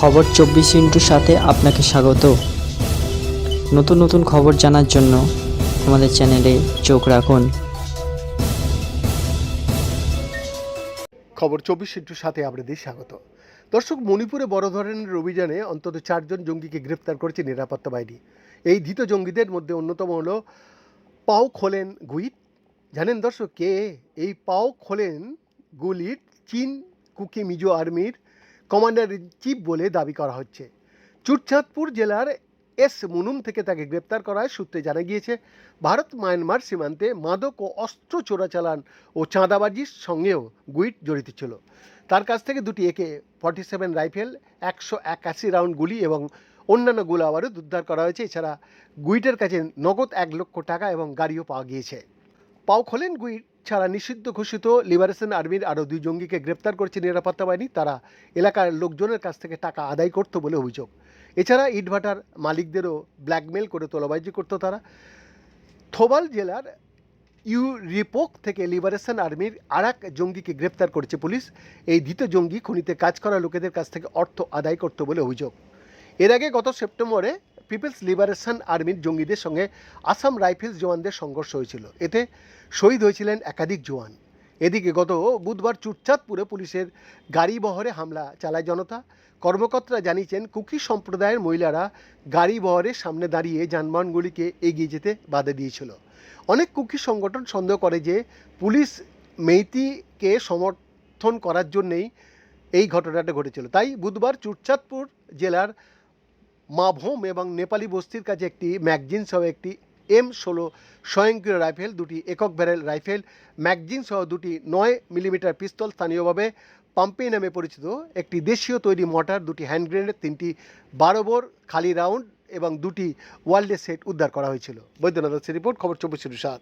খবর চব্বিশ ইন্টুর সাথে আপনাকে স্বাগত। নতুন নতুন খবর জানার জন্য আমাদের চ্যানেলে চোখ রাখুন। খবর চব্বিশ ইন্টুর সাথে আপনাদের স্বাগত। দর্শক, মণিপুরে বড় ধরনের অভিযানে অন্তত চারজন জঙ্গিকে গ্রেপ্তার করেছে নিরাপত্তা বাহিনী। এই ধৃত জঙ্গিদের মধ্যে অন্যতম হলো পাও খোলেন গুইট। জানেন দর্শক, কে? এই পাও খোলেন গুলির চীন কুকি মিজো আর্মির কমান্ডার ইন চিফ বলে দাবি করা হচ্ছে। চুরচাঁদপুর জেলার এস মুনুম থেকে তাকে গ্রেপ্তার করা হয় সূত্রে জানা গিয়েছে, ভারত মায়ানমার সীমান্তে মাদক ও অস্ত্র চোরাচালান ও চাঁদাবাজির সঙ্গেও গুইট জড়িত ছিল। তার কাছ থেকে দুটি একে ফর্টি সেভেন রাইফেল, একশো একাশি রাউন্ড গুলি এবং অন্যান্য গোলা বারুদ উদ্ধার করা হয়েছে। এছাড়া গুইটের কাছে নগদ এক লক্ষ টাকা এবং গাড়িও পাওয়া গিয়েছে। পাও খোলেন গুইট ছাড়া নিষিদ্ধ ঘোষিত লিবারেশন আর্মির আরও দুই জঙ্গিকে গ্রেপ্তার করেছে নিরাপত্তা বাহিনী। তারা এলাকার লোকজনের কাছ থেকে টাকা আদায় করত বলে অভিযোগ। এছাড়া ইটভাটার মালিকদেরও ব্ল্যাকমেল করে তোলাবাজি করতো তারা। থোবাল জেলার ইউ রিপোক থেকে লিবারেশন আর্মির আর এক জঙ্গিকে গ্রেপ্তার করেছে পুলিশ। এই ধৃত জঙ্গি খনিতে কাজ করা লোকেদের কাছ থেকে অর্থ আদায় করত বলে অভিযোগ। এর আগে গত সেপ্টেম্বরে পিপলস লিবারেশন আর্মির জঙ্গিদের সঙ্গে আসাম রাইফেলস জওয়ানদের সংঘর্ষ হয়েছিল। এতে শহীদ হয়েছিলেন একাধিক জওয়ান। এদিকে গত বুধবার চুটচাঁদপুরে পুলিশের গাড়ি বহরে হামলা চালায় জনতা। কর্মকর্তারা জানিয়েছেন, কুকি সম্প্রদায়ের মহিলারা গাড়ি বহরের সামনে দাঁড়িয়ে যানবাহনগুলিকে এগিয়ে যেতে বাধা দিয়েছিল। অনেক কুকি সংগঠন সন্দেহ করে যে পুলিশ মেইতিকে সমর্থন করার জন্যেই এই ঘটনাটা ঘটেছিল। তাই বুধবার চুটচাঁদপুর জেলার মাভোম এবং নেপালি বস্তির কাছে একটি ম্যাগজিন সহ একটি এম ষোলো স্বয়ংক্রিয় রাইফেল, দুটি একক ব্যারেল রাইফেল, ম্যাগজিন সহ দুটি নয় মিলিমিটার পিস্তল স্থানীয়ভাবে পাম্পে নামে পরিচিত। একটি দেশীয় তৈরি মোটর দুটি হ্যান্ড গ্রেনেড, তিনটি বারো বোর খালি রাউন্ড এবং দুটি ওয়ার্ল্ডের সেট উদ্ধার করা হয়েছিল। বৈদ্যনাথ রিপোর্ট, খবর চব্বিশ সাত।